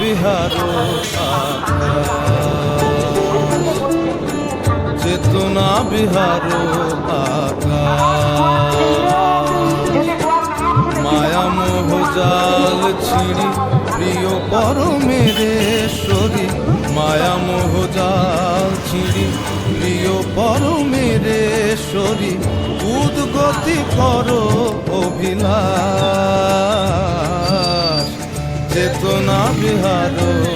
বিহার চেতনা বিহার মায়া মোহ জাল ছিড়ি, প্রিয় পর মেরে পরমেশ্বরী মায়া মোহ জাল ছিড়ি, প্রিয় পর মেরে পরমেশ্বরী উদ্গতি করো অভিলাষ। চেতনা বিহার।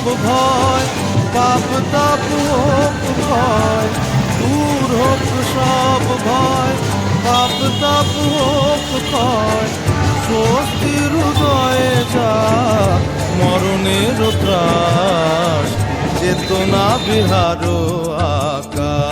সব ভয়, পাপ তাপ হোক ভয়, দূর হোক সব ভয়, পাপ তাপ হোক ভয়। স্বস্তির হৃদয়ে যা মরণের ত্রাস, চেতনা বিহার আকাশ।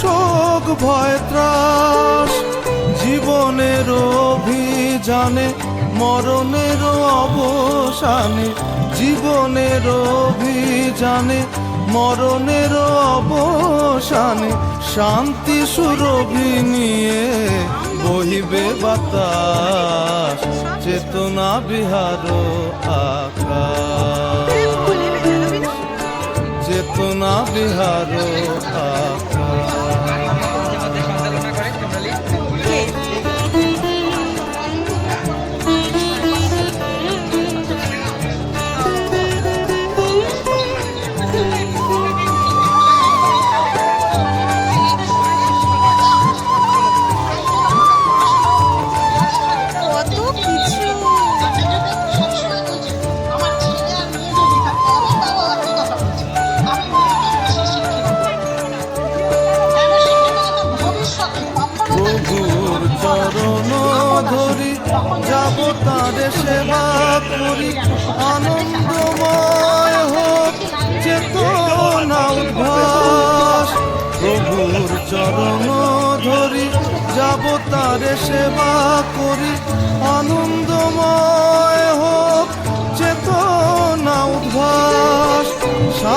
শোক ভয় ত্রাস। জীবনের অভিযানে মরণের অবসানে জীবনের অভিযানে মরণের অবসানে শান্তি সুরভি নিয়ে বহিবে বাতাস চেতনা বিহার আকাশ। চেতনা বিহার আকাশ।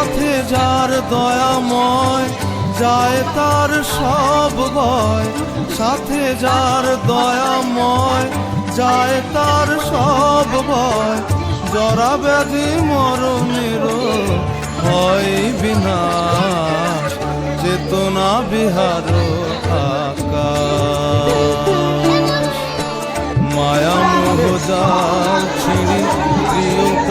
সাথে যার দয়াময়, যায় তার সব ভয়। সাথে যার দয়াময়, যায় তার সব ভয়। জরা ব্যাধি মরণের হয় বিনাশ চেতনা বিহার আকাশ। মায়া মোহজাল ছিঁড়ি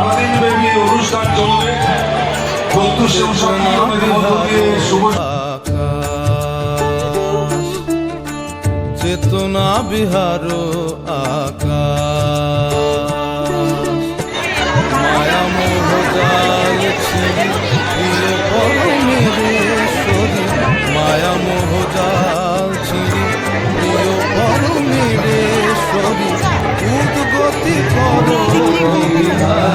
সারাদিন ব্যাপী অনুষ্ঠান চলবে। প্রত্যুষ এবং মধ্য দিয়ে শুভ চেতনা বিহার আকাশ। মায়া মোহ জাল ছিঁড়ি মায়া মোহ উদ্গতি করো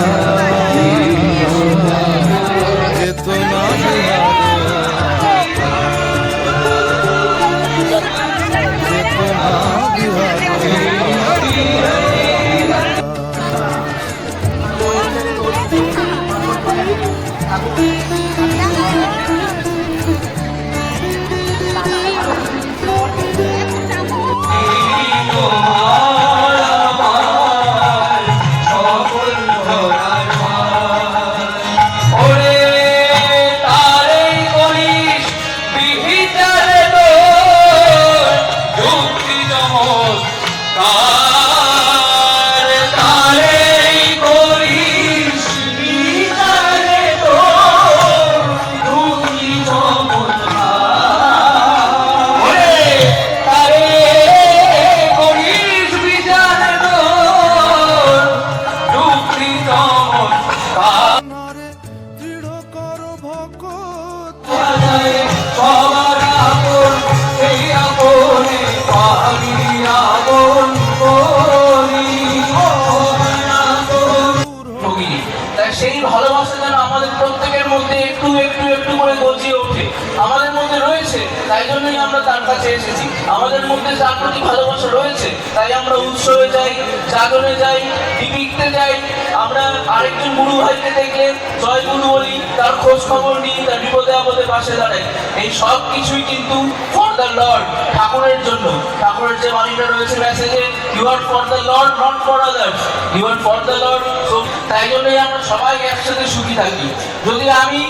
জন্যই আমরা তার কাছে এসেছি। আমাদের মধ্যে তার প্রতি ভালোবাসা রয়েছে, তাই আমরা উৎসবে যাই, জাগরণে যাই পিকনিকতে যাই। আমরা আরেকজন গুরু ভাইকে দেখলে, জয় গুরু বলি, তার খোঁজ খবর নিই, তার বিপদে আপদে পাশে দাঁড়াই। এই সব কিছুই কিন্তু ফর দ্য লর্ড ঠাকুরের জন্য। ঠাকুরের যে বাণীটা রয়েছে মেসেজে you are for the lord not for others you are for the lord so তাই জন্যই আমরা সবাই একসাথে সুখী থাকি। যদি আমি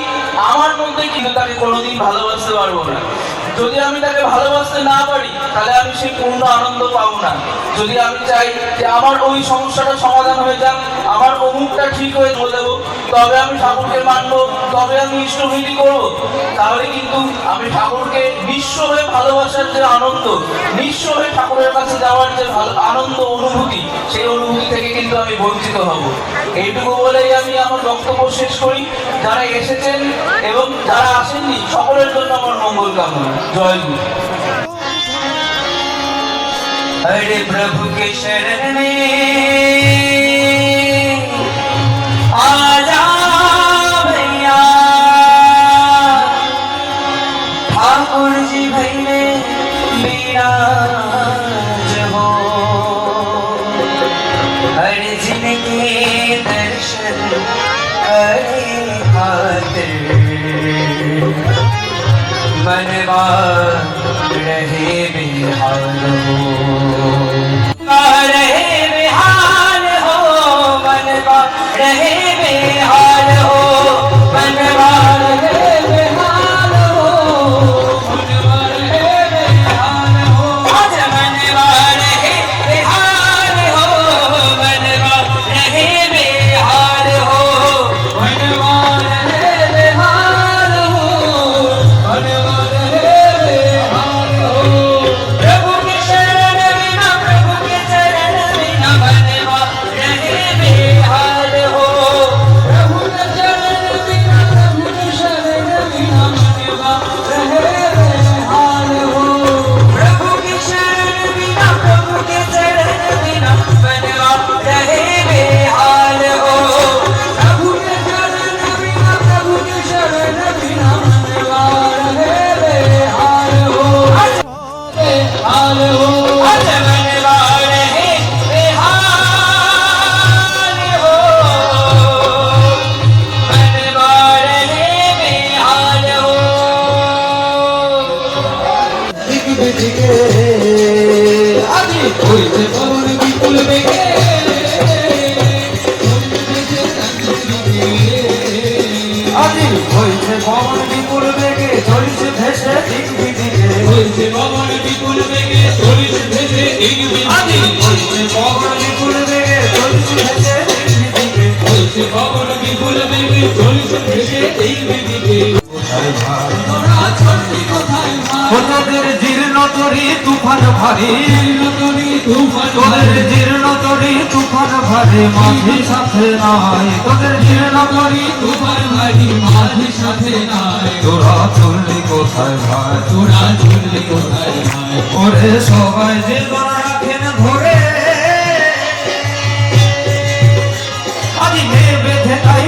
আমার মধ্যে কিন্তু তাকে কোনোদিন ভালোবাসতে পারব না। যদি আমি তাকে ভালোবাসতে না পারি, তাহলে আমি সেই পূর্ণ আনন্দ পাবো না। যদি আমি চাই যে আমার ওই সমস্যাটা সমাধান হয়ে যাক, আমার অমুকটা ঠিক হয়ে দেবো তবে আমি ঠাকুরকে মানবো, তবে আমি ইষ্টভীতি করব, তাহলে কিন্তু আমি ঠাকুরকে নিঃস্ব হয়ে ভালোবাসার যে আনন্দ, নিঃস্ব হয়ে ঠাকুরের কাছে যাওয়ার যে ভালো, আনন্দ, অনুভূতি, সেই অনুভূতি থেকে কিন্তু আমি বঞ্চিত হব। এইটুকু বলেই আমি আমার বক্তব্য শেষ করি। যারা এসেছেন এবং যারা আসেননি, সকলের জন্য আমার মঙ্গল কামনা। ध्वज हरे प्रभु के शरण में आ रहे তোদের জীর্ণ তরি তুফান ভারী? তোদের জীর্ণ তরি তুফান ভারী? মাঝি সাথে নাই। তোদের জীর্ণ তরি তুফান ভারী? মাঝি সাথে নাই। তোরা চললি কোথায় ভাই? তোরা চললি কোথায় ভাই? ওরে সবাই জীবন রাখেন ধরে। আদি মেয়ে বেঁধে তাই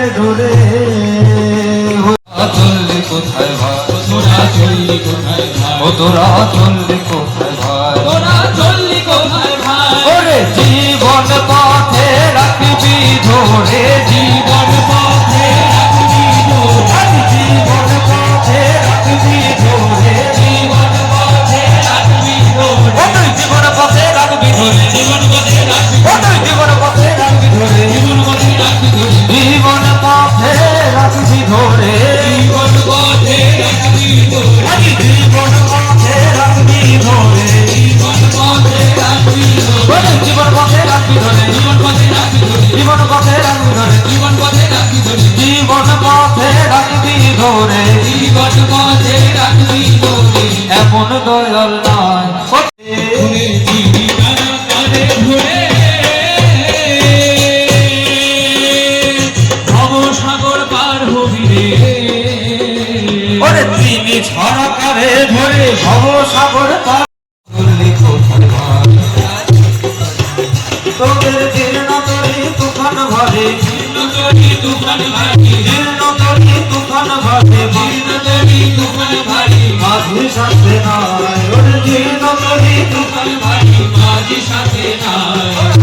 প্রেমের ডোরে চললি কোথায় ভাই? তোরা চললি কোথায় ভাই? ও তোরা চললি কোথায় ভাই? তোরা চললি কোথায় ভাই? ওরে জীবন পথে রাখবি ধরে। ধরে ভব সাগর পার করলি কোথায় ভাই? তোদের জীর্ণ তরি তুফান ভরে নদী তুফান ভারী জীর্ণ তরি তুফান ভরে নদী তুফান ভারী মাঝি সাথে নাই ওরে জীর্ণ তরি তুফান তুফান মাঝি সাথে নাই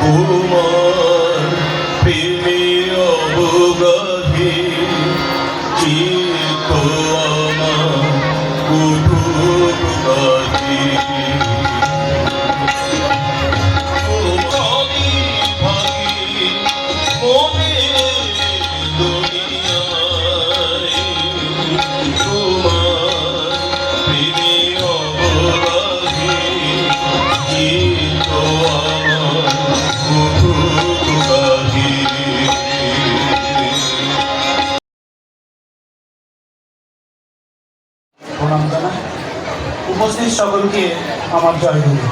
তোমার প্রণাম জানাই উপস্থিত সকলকে আমার জয় গুরু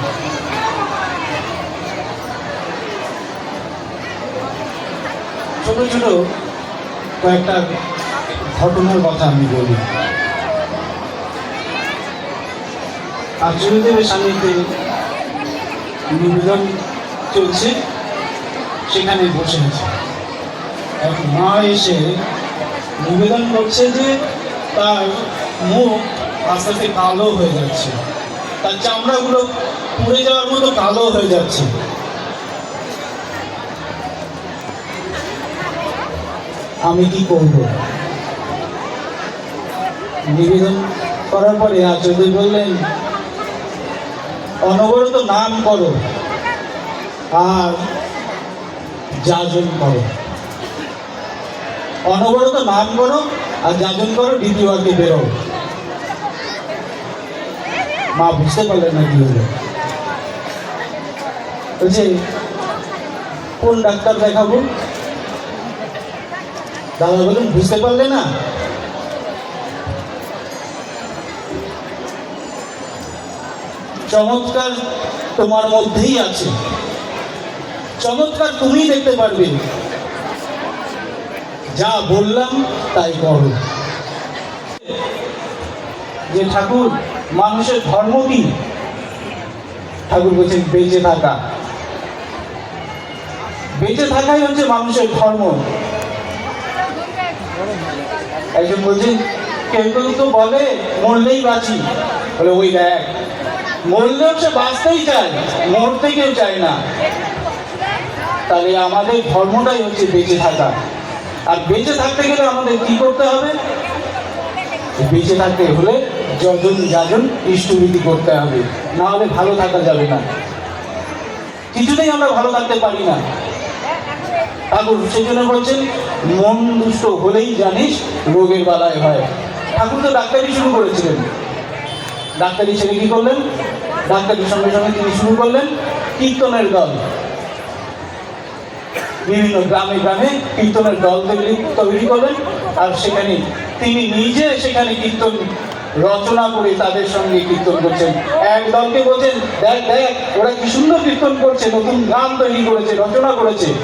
ছোট ছোট কয়েকটা ঘটনার কথা আমি বলি। আর্যদেবের সান্নিধ্যে নিবেদন চলছে, সেখানে বসে আছে। এক মা এসে নিবেদন করছে যে তার মুখ আস্তে আস্তে কালো হয়ে যাচ্ছে। তার চামড়াগুলো পুড়ে যাওয়ার মতো কালো হয়ে যাচ্ছে। আমি কি করব? নিবেদন করার পরে আচার্য বললেন, অনবরত নাম করো, আর যাজন করো। অনবরত নাম করো, আর যাজন করো, দ্বিতীয় বাক্যে বেরো মা বুঝতে পারলেন না কি হলো। বলছে কোন ডাক্তার দেখাবো? দাদা বলুন বুঝতে পারলে না। চমৎকার তোমার মধ্যেই আছে। চমৎকার তুমি দেখতে পারবে। যা বললাম, তাই করো। যে ঠাকুর মানুষের ধর্ম কি? ঠাকুর বলছেন, বেঁচে থাকা। বেঁচে থাকাই হচ্ছে মানুষের ধর্ম। একজন বলছেন, কেউ কেউ তো বলে, মরলেই বাঁচি। বলে, ওই দেখ, মরলেও সে বাঁচতেই চায়, মরতে কেউ চায় না। তাহলে আমাদের ধর্মটাই হচ্ছে বেঁচে থাকা। আর বেঁচে থাকতে গেলে আমাদের কি করতে হবে? বেঁচে থাকতে হলে যজন যাজন ইষ্টবিধি করতে হবে। না হলে ভালো থাকা যাবে না। কিছুতেই আমরা ভালো থাকতে পারি না। ঠাকুর, সেই জন্য বলছেন, মন দুষ্ট হলেই জানিস রোগের বালায় হয়। ঠাকুর তো ডাক্তারি শুরু করেছিলেন। ডাক্তারি ছেড়ে কি করলেন? ডাক্তারির সঙ্গে সঙ্গে তিনি শুরু করলেন কীর্তনের দল। বিভিন্ন গ্রামে গ্রামে কীর্তনের দল তৈরি করলেন। আর সেখানে তিনি নিজে সেখানে কীর্তন রচনা করে তাদের সঙ্গে কীর্তন করছেন। এক দলকে বলছেন, দেখ দেখ, ওরা কি সুন্দর কীর্তন করছে, নতুন গান তৈরি করেছে, রচনা করেছে।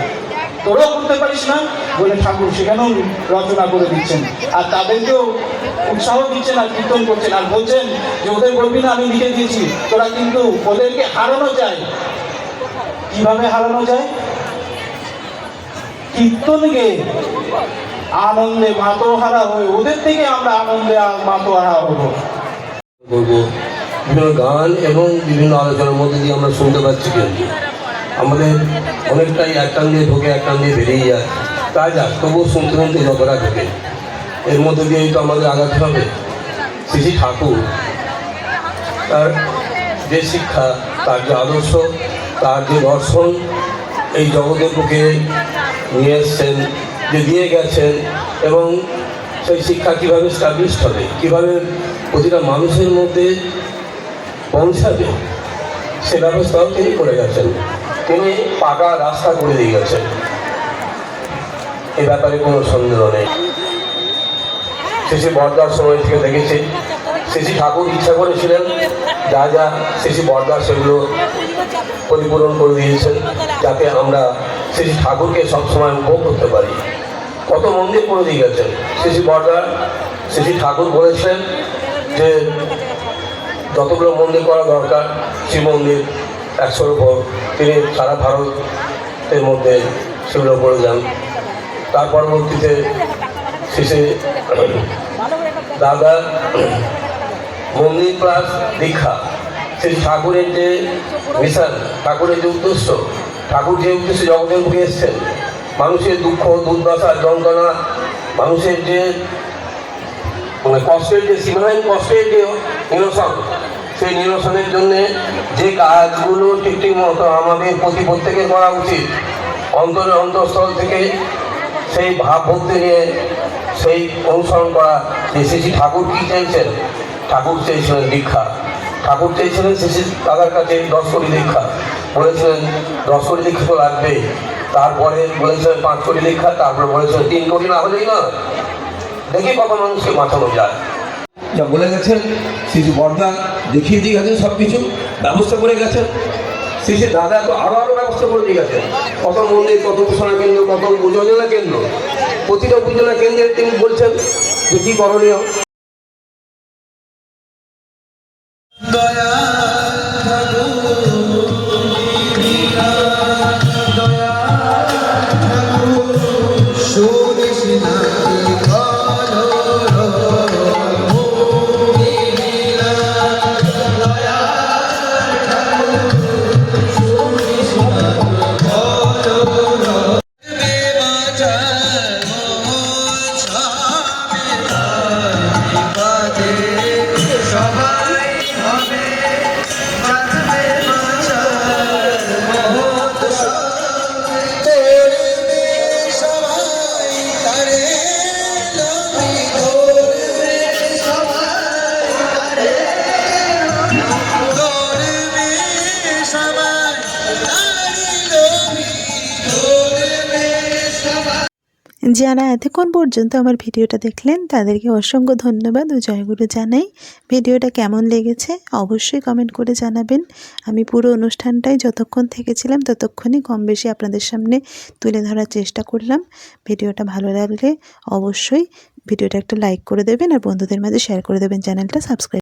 তোরাও করতে পারিস না? বলে ঠাকুর সেখানেও রচনা করে দিচ্ছেন। আর তাদেরকেও উৎসাহ দিচ্ছেন আর কীর্তন করছেন। আর বলছেন যে, ওদের বলবি না, আমি লিখে দিয়েছি। তোরা কিন্তু ওদেরকে হারানো যায়। কীভাবে হারানো যায়? কীর্তন গেয়ে আনন্দে মাতোহারা হয়ে ওদের থেকে আমরা আনন্দে মাতোহারা হব। করব বিভিন্ন গান এবং বিভিন্ন আলোচনার মধ্যে দিয়ে আমরা শুনতে পাচ্ছি কিন্তু আমাদের অনেকটাই এক টান দিয়ে ঢোকে এক টান দিয়ে বেরিয়ে যায়। তাই যাক, তবুও শুনতে শুনতে যতটা ঢোকে। এর মধ্যে দিয়েই তো আমাদের আগাতে হবে। শ্রী ঠাকুর, তার যে শিক্ষা, তার যে আদর্শ, তার যে দর্শন, এই জগতের বুকে নিয়ে এসছেন যে দিয়ে গেছেন এবং সেই শিক্ষা কীভাবে স্টাবলিশ হবে, কীভাবে প্রতিটা মানুষের মধ্যে পৌঁছাবে, সে ব্যবস্থাও তিনি করে গেছেন। তিনি পাকা রাস্তা করে দিয়ে গেছেন। এ ব্যাপারে কোনো সন্দেহ নেই। শেষে বর্দার সময় থেকে দেখেছি। শেষে ঠাকুর ইচ্ছা করেছিলেন, যা যা শেষে বর্দার সেগুলো পরিপূরণ করে দিয়েছেন, যাতে আমরা শেষে ঠাকুরকে সবসময় উপভোগ করতে পারি। কত মন্দির করে দিয়ে গেছেন? শেষে বর্দার শেষে ঠাকুর বলেছেন যে যতগুলো মন্দির করা দরকার শিব মন্দির একশোর উপর। তিনি সারা ভারতের মধ্যে সেগুলো করে যান। তার পরবর্তীতে শেষে দাদা মন্দির প্লাস দীক্ষা সেই ঠাকুরের যে মিশন, ঠাকুরের যে উদ্দেশ্য, ঠাকুর যে উদ্দেশ্যে জগতের মুখে এসছেন মানুষের দুঃখ, দুর্দশা, যন্ত্রণা, মানুষের যে মানে কষ্টের যে, সীমাহীন কষ্টের যে নিরসন, সেই নিরসনের জন্যে যে কাজগুলো ঠিক মতো আমাদের প্রতি প্রত্যেকে করা উচিত অন্তরের অন্তঃস্থল থেকে সেই ভাবভক্তি নিয়ে সেই অনুসরণ করা যে শ্রী ঠাকুর কী চাইছেন? ঠাকুর চেয়েছিলেন দীক্ষা। ঠাকুর চেয়েছিলেন শ্রী দাদার কাছে দশ কোটি দীক্ষা। বলেছিলেন, দশ কোটি দীক্ষা তো লাগবেই। তারপরে বলেছিলেন পাঁচ কোটি দীক্ষা তারপরে বলেছিলেন তিন কোটি না হলেই না? দেখি কত মানুষকে বাঁচানো যায় যা বলে গেছেন শিশু বর্দা দেখিয়ে দিয়ে গেছেন সব কিছু ব্যবস্থা করে গেছেন। শিশু দাদা তো আরও আরও ব্যবস্থা করে দিয়ে গেছেন। কত মন্দির কত উপাসনা কেন্দ্র কত যোজনা কেন্দ্র প্রতিটা উপজেলা কেন্দ্রে তিনি বলছেন যে কি করণীয়। যারা এতক্ষণ পর্যন্ত আমার ভিডিওটা দেখলেন, তাদেরকে অসংখ্য ধন্যবাদ ও জয়গুরু জানাই। ভিডিওটা কেমন লেগেছে অবশ্যই কমেন্ট করে জানাবেন। আমি পুরো অনুষ্ঠানটাই যতক্ষণ থেকেছিলাম, ততক্ষণই কম বেশি আপনাদের সামনে তুলে ধরার চেষ্টা করলাম। ভিডিওটা ভালো লাগলে অবশ্যই ভিডিওটা একটা লাইক করে দেবেন আর বন্ধুদের মাঝে শেয়ার করে দেবেন, চ্যানেলটা সাবস্ক্রাইব